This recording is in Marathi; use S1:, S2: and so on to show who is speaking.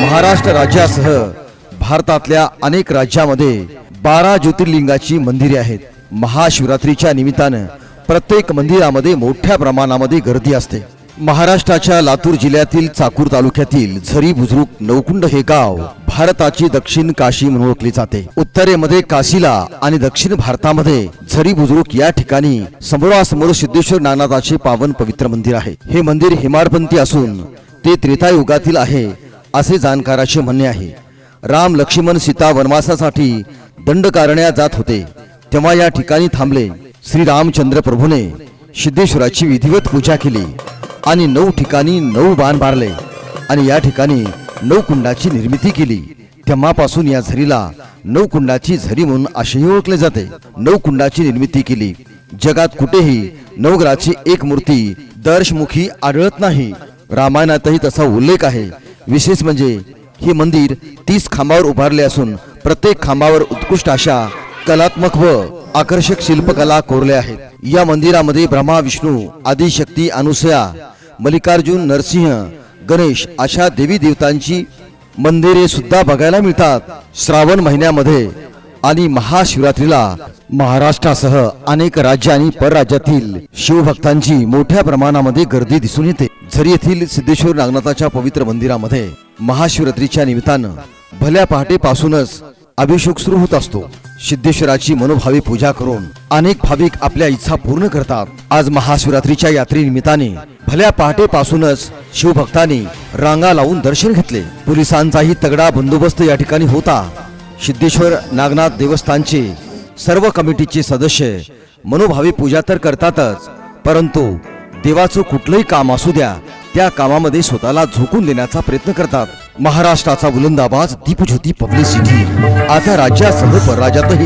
S1: महाराष्ट्र राज्यासह भारतातल्या अनेक राज्यामध्ये बारा ज्योतिर्लिंगाची मंदिरे आहेत. महाशिवरात्रीच्या निमित्तानं प्रत्येक मंदिरामध्ये मोठ्या प्रमाणामध्ये गर्दी असते. महाराष्ट्राच्या लातूर जिल्ह्यातील चाकूर तालुक्यातील झरी बुजरुक नवकुंड हे गाव भारताची दक्षिण काशी म्हणून ओळखली जाते. उत्तरेमध्ये काशीला आणि दक्षिण भारतामध्ये झरी बुजरुक या ठिकाणी समोरासमोर सिद्धेश्वर नागनाथाचे पावन पवित्र मंदिर आहे. हे मंदिर हिमारपंथी असून ते त्रेतायुगातील आहे. असे जाणकाराचे म्हणणे आहे. राम लक्ष्मण सीता वनवासासाठी दंड कारण्या जात होते. तेव्हा या ठिकाणी थांबले. श्री रामचंद्र प्रभूने सिद्धेश्वराची विधिवत पूजा केली आणि नऊ ठिकाणी नऊ बाण मारले आणि या ठिकाणी नऊ कुंडाची निर्मिती केली. तेव्हापासून या झरीला नऊ कुंडाची झरी म्हणून असेही ओळखले जाते. नऊ कुंडाची निर्मिती केली. जगात कुठेही नवग्रहाची एक मूर्ती दर्शमुखी आढळत नाही. रामायणातही तसा उल्लेख आहे. विशेष म्हणजे हे मंदिर तीस खांबावर उभारले असून प्रत्येक खांबावर उत्कृष्ट अशा कलात्मक व आकर्षक शिल्पकला कोरल्या आहेत. या मंदिरामध्ये ब्रह्मा विष्णू आदिशक्ती अनुसया मल्लिकार्जुन नरसिंह गणेश अशा देवी देवतांची मंदिरे सुद्धा बघायला मिळतात. श्रावण महिन्यामध्ये आणि महाशिवरात्रीला महाराष्ट्रासह अनेक राज्य आणि परराज्यातील शिवभक्तांची मोठ्या प्रमाणामध्ये गर्दी दिसून येते. झरी येथील सिद्धेश्वर नागनाथाच्या पवित्र मंदिरामध्ये महाशिवरात्रीच्या निमित्तानं भल्या पहाटेपासूनच अभिषेक सुरू होत असतो. सिद्धेश्वराची मनोभावी पूजा करून अनेक भाविक आपल्या इच्छा पूर्ण करतात. आज महाशिवरात्रीच्या यात्रेनिमित्ताने भल्या पहाटेपासूनच शिवभक्तांनी रांगा लावून दर्शन घेतले. पोलिसांचाही तगडा बंदोबस्त या ठिकाणी होता. सिद्धेश्वर नागनाथ देवस्थानचे सर्व कमिटीचे सदस्य मनोभावी पूजा तर करतातच परंतु देवाचं कुठलंही काम असू द्या त्या कामामध्ये स्वतःला झोकून देण्याचा प्रयत्न करतात. महाराष्ट्राचा बुलंदाबाज दीपज्योती पब्लिसिटी. आता राज्यासह परराज्यातही